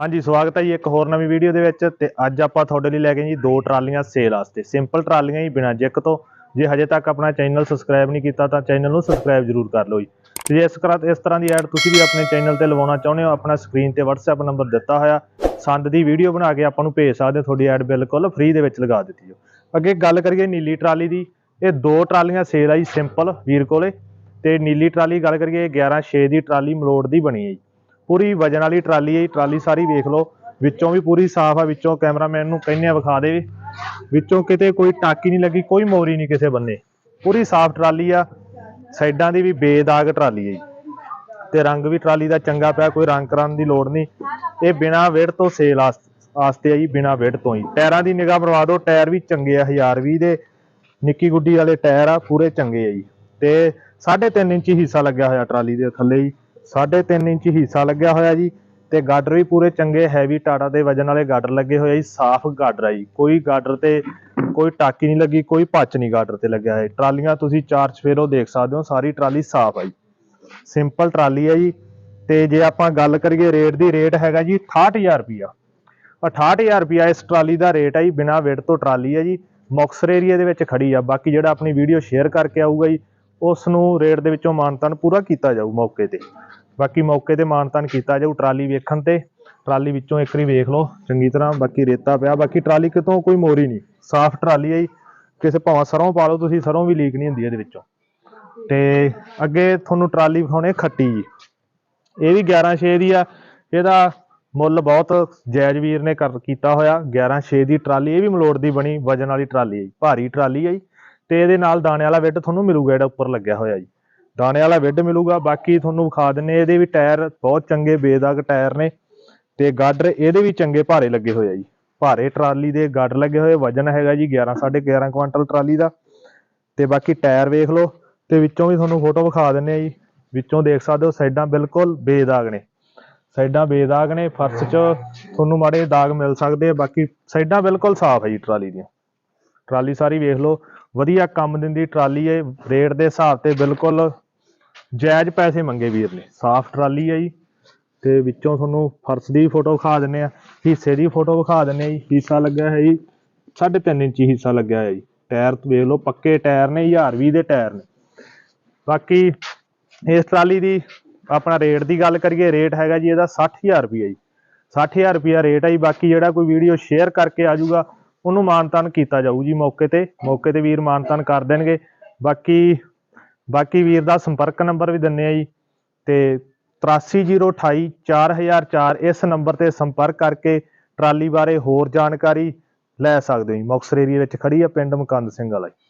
ਹਾਂਜੀ, ਸਵਾਗਤ ਹੈ ਜੀ ਇੱਕ ਹੋਰ ਨਵੀਂ ਵੀਡੀਓ ਦੇ ਵਿੱਚ ਤੇ ਅੱਜ ਆਪਾਂ ਤੁਹਾਡੇ ਲਈ ਲੈ ਕੇ ਜੀ ਦੋ ਟਰਾਲੀਆਂ ਸੇਲ ਵਾਸਤੇ। ਸਿੰਪਲ ਟਰਾਲੀਆਂ ਹੀ ਬਿਨਾਂ ਜਿੱਕ ਤੋਂ। ਜੇ ਹਜੇ ਤੱਕ ਆਪਣਾ ਚੈਨਲ ਸਬਸਕ੍ਰਾਈਬ ਨਹੀਂ ਕੀਤਾ ਤਾਂ ਚੈਨਲ ਨੂੰ ਸਬਸਕ੍ਰਾਈਬ ਜ਼ਰੂਰ ਕਰ ਲਓ ਜੀ। ਤੇ ਜੇ ਇਸ ਤਰ੍ਹਾਂ ਇਸ ਤਰ੍ਹਾਂ ਦੀ ਐਡ ਤੁਸੀਂ ਵੀ ਆਪਣੇ ਚੈਨਲ ਤੇ ਲਵਾਉਣਾ ਚਾਹੁੰਦੇ ਹੋ, ਆਪਣਾ ਸਕਰੀਨ ਤੇ WhatsApp ਨੰਬਰ ਦਿੱਤਾ ਹੋਇਆ। ਸੰਦ ਦੀ ਵੀਡੀਓ ਬਣਾ ਕੇ ਆਪਾਂ ਨੂੰ ਭੇਜ ਸਕਦੇ ਹੋ, ਤੁਹਾਡੀ ਐਡ ਬਿਲਕੁਲ ਫ੍ਰੀ ਦੇ ਵਿੱਚ ਲਗਾ ਦਿੱਤੀ ਜੋ ਅੱਗੇ ਗੱਲ ਕਰੀਏ ਨੀਲੀ ਟਰਾਲੀ ਦੀ, ਇਹ ਦੋ ਟਰਾਲੀਆਂ ਸੇਲ ਆ ਜੀ, ਸਿੰਪਲ ਵੀਰ ਕੋਲੇ। ਤੇ ਨੀਲੀ ਟਰਾਲੀ ਗੱਲ ਕਰੀਏ 11 6 ਦੀ ਟਰਾਲੀ ਮਲੋੜ ਦੀ ਬਣੀ ਹੈ ਜੀ। ਪੂਰੀ ਵਜਨ ਵਾਲੀ ਟਰਾਲੀ ਹੈ ਜੀ, ਟਰਾਲੀ ਸਾਰੀ ਵੇਖ ਲਓ। ਵਿੱਚੋਂ ਵੀ ਪੂਰੀ ਸਾਫ਼ ਆ ਵਿੱਚੋਂ ਕੈਮਰਾਮੈਨ ਨੂੰ ਕਹਿੰਨੇ ਆ ਵਿਖਾ ਦੇ। ਵਿੱਚੋਂ ਕਿਤੇ ਕੋਈ ਟਾਕੀ ਨਹੀਂ ਲੱਗੀ ਕੋਈ ਮੋਰੀ ਨਹੀਂ ਕਿਸੇ ਬੰਨੇ। ਪੂਰੀ ਸਾਫ਼ ਟਰਾਲੀ ਆ ਸਾਈਡਾਂ ਦੀ ਵੀ ਬੇਦਾਗ ਟਰਾਲੀ ਹੈ ਜੀ। ਤੇ ਰੰਗ ਵੀ ਟਰਾਲੀ ਦਾ ਚੰਗਾ ਪਿਆ ਕੋਈ ਰੰਗ ਕਰਾਉਣ ਦੀ ਲੋੜ ਨਹੀਂ। ਇਹ ਬਿਨਾ ਵੇੜ ਤੋਂ ਸੇਲ ਆਸਤੇ ਆ ਜੀ ਬਿਨਾ ਵੇੜ ਤੋਂ ਹੀ। ਟਾਇਰਾਂ ਦੀ ਨਿਗਾਹ ਮਰਵਾ ਦਿਓ ਟਾਇਰ ਵੀ ਚੰਗੇ ਆ 1020 ਦੇ। ਨਿੱਕੀ ਗੁੱਡੀ ਵਾਲੇ ਟਾਇਰ ਆ ਪੂਰੇ ਚੰਗੇ ਆ ਜੀ। ਤੇ 3.5 ਇੰਚ ਹਿੱਸਾ ਲੱਗਿਆ ਹੋਇਆ ਟਰਾਲੀ ਦੇ ਥੱਲੇ ਜੀ। 3.5 ਇੰਚ ਹਿੱਸਾ ਲੱਗਿਆ ਹੋਇਆ ਜੀ ਤੇ ਗਾਡਰ ਵੀ ਪੂਰੇ ਚੰਗੇ ਹੈਵੀ ਟਾਟਾ ਦੇ ਵਜਨ ਵਾਲੇ ਗਾਡਰ ਲੱਗੇ ਹੋਏ ਆ ਜੀ, ਸਾਫ਼ ਗਾਡਰ ਆ ਜੀ। ਕੋਈ ਗਾਡਰ ਤੇ ਕੋਈ ਟਾਕੀ ਨਹੀਂ ਲੱਗੀ, ਕੋਈ ਪੱਚ ਨਹੀਂ ਗਾਡਰ ਤੇ ਲੱਗਿਆ ਹੈ ਟਰਾਲੀਆਂ ਤੁਸੀਂ ਚਾਰ ਚਫੇਰੋ ਦੇਖ ਸਕਦੇ ਹੋ, ਸਾਰੀ ਟਰਾਲੀ ਸਾਫ਼ ਆ ਜੀ। ਸਿੰਪਲ ਟਰਾਲੀ ਹੈ ਜੀ ਤੇ ਜੇ ਆਪਾਂ ਗੱਲ ਕਰੀਏ ਰੇਟ ਦੀ ਰੇਟ ਹੈਗਾ ਜੀ 68000 ਰੁਪਿਆ 68000 ਰੁਪਿਆ ਇਸ ਟਰਾਲੀ ਦਾ ਰੇਟ ਆ ਜੀ, ਬਿਨਾ ਵੇਟ ਤੋਂ ਟਰਾਲੀ ਹੈ ਜੀ। ਮੁਕਸਰ ਏਰੀਆ ਦੇ ਵਿੱਚ ਖੜੀ ਆ। ਬਾਕੀ ਜਿਹੜਾ ਆਪਣੀ ਵੀਡੀਓ ਸ਼ੇਅਰ ਕਰਕੇ ਆਊਗਾ ਜੀ ਉਸ ਨੂੰ ਰੇਟ ਦੇ ਵਿੱਚੋਂ ਮਾਨਤਾਨ ਪੂਰਾ ਕੀਤਾ ਜਾਊ ਮੌਕੇ ਤੇ। ਬਾਕੀ ਮੌਕੇ ਤੇ ਮਾਨਤਾਨ ਕੀਤਾ ਜਾਊ ਟਰਾਲੀ ਵੇਖਣ ਤੇ। ਟਰਾਲੀ ਵਿੱਚੋਂ ਇੱਕ ਵਾਰੀ ਵੇਖ ਲਓ, ਚੰਗੀ ਤਰ੍ਹਾਂ। ਬਾਕੀ ਰੇਤਾ ਪਿਆ। ਬਾਕੀ ਟਰਾਲੀ ਕਿਤੋਂ ਕੋਈ ਮੋਰੀ ਨਹੀਂ। ਸਾਫ਼ ਟਰਾਲੀ ਹੈ ਜੀ। ਕਿਸੇ ਭਾਵੇਂ ਸਰੋਂ ਪਾ ਲਓ, ਤੁਸੀਂ ਸਰੋਂ ਵੀ ਲੀਕ ਨਹੀਂ ਹੁੰਦੀ ਇਹਦੇ ਵਿੱਚੋਂ। ਤੇ ਅੱਗੇ ਤੁਹਾਨੂੰ ਟਰਾਲੀ ਵਿਖਾਉਣੇ ਖੱਟੀ ਜੀ। ਇਹ ਵੀ 11 6 ਦੀ ਆ। ਇਹਦਾ ਮੁੱਲ ਬਹੁਤ ਜਾਇਜ਼ ਵੀਰ ਨੇ ਕਰ, ਕੀਤਾ ਹੋਇਆ। 11 6 ਦੀ ਟਰਾਲੀ। ਇਹ ਵੀ ਮਲੋੜ ਦੀ ਬਣੀ, ਵਜਨ ਵਾਲੀ ਟਰਾਲੀ ਹੈ ਜੀ। ਭਾਰੀ ਟਰਾਲੀ ਹੈ ਜੀ। ਤੇ ਇਹਦੇ ਨਾਲ ਦਾਣੇ ਵਾਲਾ ਵਿੱਡ ਤੁਹਾਨੂੰ ਮਿਲੂਗਾ ਜਿਹੜਾ ਉੱਪਰ ਲੱਗਿਆ ਹੋਇਆ ਜੀ। ਦਾਣੇ ਵਾਲਾ ਵਿੱਡ ਮਿਲੂਗਾ, ਬਾਕੀ ਤੁਹਾਨੂੰ ਵਿਖਾ ਦਿੰਨੇ ਇਹਦੇ ਵੀ ਟਾਇਰ ਬਹੁਤ ਚੰਗੇ ਬੇਦਾਗ ਟਾਇਰ ਨੇ ਤੇ ਗਾਡਰ ਇਹਦੇ ਵੀ ਚੰਗੇ ਭਾਰੇ ਲੱਗੇ ਹੋਏ ਆ ਜੀ। ਭਾਰੇ ਟਰਾਲੀ ਦੇ ਗਾਡਰ ਲੱਗੇ ਹੋਏ, ਵਜਨ ਹੈਗਾ ਜੀ 11 11.5 ਕੁਆਂਟਲ ਟਰਾਲੀ ਦਾ। ਤੇ ਬਾਕੀ ਟਾਇਰ ਵੇਖ ਲਓ, ਤੇ ਵਿੱਚੋਂ ਵੀ ਤੁਹਾਨੂੰ ਫੋਟੋ ਵਿਖਾ ਦਿੰਨੇ ਆ ਜੀ। ਵਿੱਚੋਂ ਦੇਖ ਸਕਦੇ ਹੋ, ਸਾਈਡਾਂ ਬਿਲਕੁਲ ਬੇਦਾਗ ਨੇ। ਸਾਈਡਾਂ ਬੇਦਾਗ ਨੇ, ਫਰਸ਼ 'ਚ ਤੁਹਾਨੂੰ ਮਾੜੇ ਦਾਗ ਮਿਲ ਸਕਦੇ ਆ, ਬਾਕੀ ਸਾਈਡਾਂ ਬਿਲਕੁਲ ਸਾਫ਼ ਹੈ ਜੀ ਟਰਾਲੀ ਦੀਆਂ। ਟਰਾਲੀ ਸਾਰੀ ਵੇਖ ਲਓ ਵਧੀਆ ਕੰਮ ਦਿੰਦੀ, ਟਰਾਲੀ ਹੈ ਰੇਟ ਦੇ ਹਿਸਾਬ ਤੇ ਬਿਲਕੁਲ ਜਾਇਜ਼ ਪੈਸੇ ਮੰਗੇ ਵੀਰ ਨੇ। ਸਾਫ਼ ਟਰਾਲੀ ਹੈ ਜੀ ਤੇ ਵਿੱਚੋਂ ਤੁਹਾਨੂੰ ਫਰਸ਼ ਦੀ ਫੋਟੋ ਵਿਖਾ ਦਿੰਨੇ ਆ ਹਿੱਸੇ ਦੀ ਫੋਟੋ ਵਿਖਾ ਦਿੰਨੇ ਆ ਜੀ। ਹਿੱਸਾ ਲੱਗਿਆ ਹੈ ਜੀ 3.5 ਇੰਚੀ ਹਿੱਸਾ ਲੱਗਿਆ ਹੈ ਜੀ। ਟਾਇਰ ਵੇਖ ਲਓ, ਪੱਕੇ ਟਾਇਰ ਨੇ 1020 ਦੇ ਟਾਇਰ ਨੇ। ਬਾਕੀ ਇਸ ਟਰਾਲੀ ਦੀ ਆਪਣਾ ਰੇਟ ਦੀ ਗੱਲ ਕਰੀਏ, ਰੇਟ ਹੈਗਾ ਜੀ ਇਹਦਾ 60000 ਰੁਪਏ ਜੀ। 60000 ਰੁਪਏ ਰੇਟ ਹੈ ਜੀ। ਬਾਕੀ ਜਿਹੜਾ ਕੋਈ ਵੀਡੀਓ ਸ਼ੇਅਰ ਕਰਕੇ ਆਜੂਗਾ ਉਹਨੂੰ ਮਾਨਤਾਨ ਕੀਤਾ ਜਾਊ ਜੀ ਮੌਕੇ ਤੇ ਮੌਕੇ ਤੇ ਵੀਰ ਮਾਨਤਾਨ ਕਰ ਦੇਣਗੇ। ਬਾਕੀ ਬਾਕੀ ਵੀਰ ਦਾ ਸੰਪਰਕ ਨੰਬਰ ਵੀ ਦਿੰਨੇ ਆ ਜੀ। ਤੇ 83028 4004 ਇਸ ਨੰਬਰ ਤੇ ਸੰਪਰਕ ਕਰਕੇ ਟਰਾਲੀ ਬਾਰੇ ਹੋਰ ਜਾਣਕਾਰੀ ਲੈ ਸਕਦੇ ਹੋ ਜੀ। ਮੁਕਤਸਰ ਏਰੀਆ ਵਿੱਚ ਖੜੀ ਆ ਪਿੰਡ ਮਕੰਦ ਸਿੰਘ ਵਾਲਾ ਜੀ।